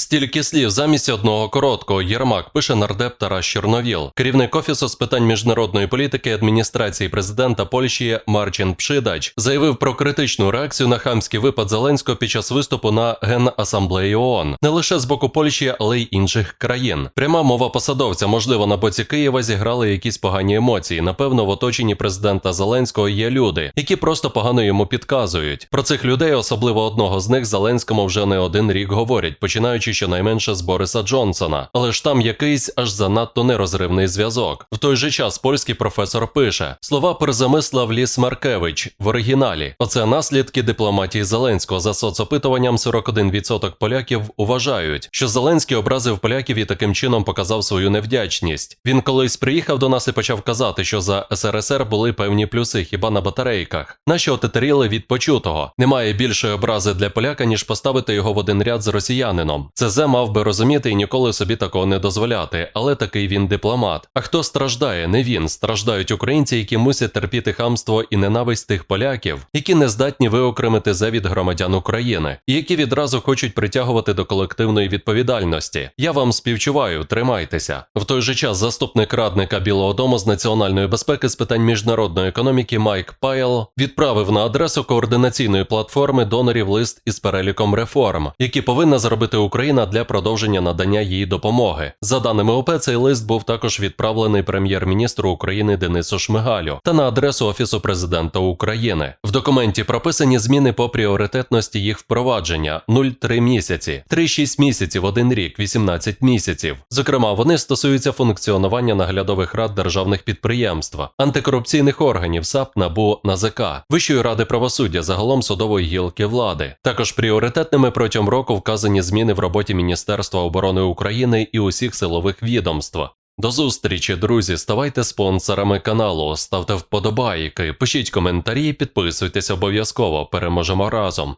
Стільки слів замість одного короткого Єрмак пише нардеп Тарас Чорновіл, керівник офісу з питань міжнародної політики адміністрації президента Польщі Марчин Пшидач заявив про критичну реакцію на хамський випад Зеленського під час виступу на Генасамблеї ООН не лише з боку Польщі, але й інших країн. Пряма мова посадовця, можливо, на боці Києва зіграли якісь погані емоції. Напевно, в оточенні президента Зеленського є люди, які просто погано йому підказують. Про цих людей, особливо одного з них, Зеленському вже не один рік говорять, починаючи щонайменше з Бориса Джонсона. Але ж там якийсь аж занадто нерозривний зв'язок. В той же час польський професор пише слова перезамислав Ліс Маркевич в оригіналі. Оце наслідки дипломатії Зеленського. За соцопитуванням 41% поляків вважають, що Зеленський образив поляків і таким чином показав свою невдячність. Він колись приїхав до нас і почав казати, що за СРСР були певні плюси хіба на батарейках. Наші отетеріли від почутого. Немає більшої образи для поляка, ніж поставити його в один ряд з росіянином. Це зе мав би розуміти і ніколи собі такого не дозволяти, але такий він дипломат. А хто страждає? Не він. Страждають українці, які мусять терпіти хамство і ненависть тих поляків, які не здатні виокремити зе від громадян України, і які відразу хочуть притягувати до колективної відповідальності. Я вам співчуваю, тримайтеся. В той же час заступник радника Білого Дому з національної безпеки з питань міжнародної економіки Майк Пайл відправив на адресу координаційної платформи донорів лист із переліком реформ, які повинна зробити Україна для продовження надання їй допомоги. За даними ОП, цей лист був також відправлений прем'єр-міністру України Денису Шмигалю та на адресу Офісу президента України. В документі прописані зміни по пріоритетності їх впровадження 0,3 місяці, 3-6 місяців, 1 рік, 18 місяців. Зокрема, вони стосуються функціонування наглядових рад державних підприємств, антикорупційних органів САП, НАБУ, НАЗК, Вищої ради правосуддя, загалом судової гілки влади. Також пріоритетними протягом року вказані зміни в роботі Міністерства оборони України і усіх силових відомств. До зустрічі, друзі. Ставайте спонсорами каналу, ставте вподобайки, пишіть коментарі, підписуйтесь обов'язково. Переможемо разом.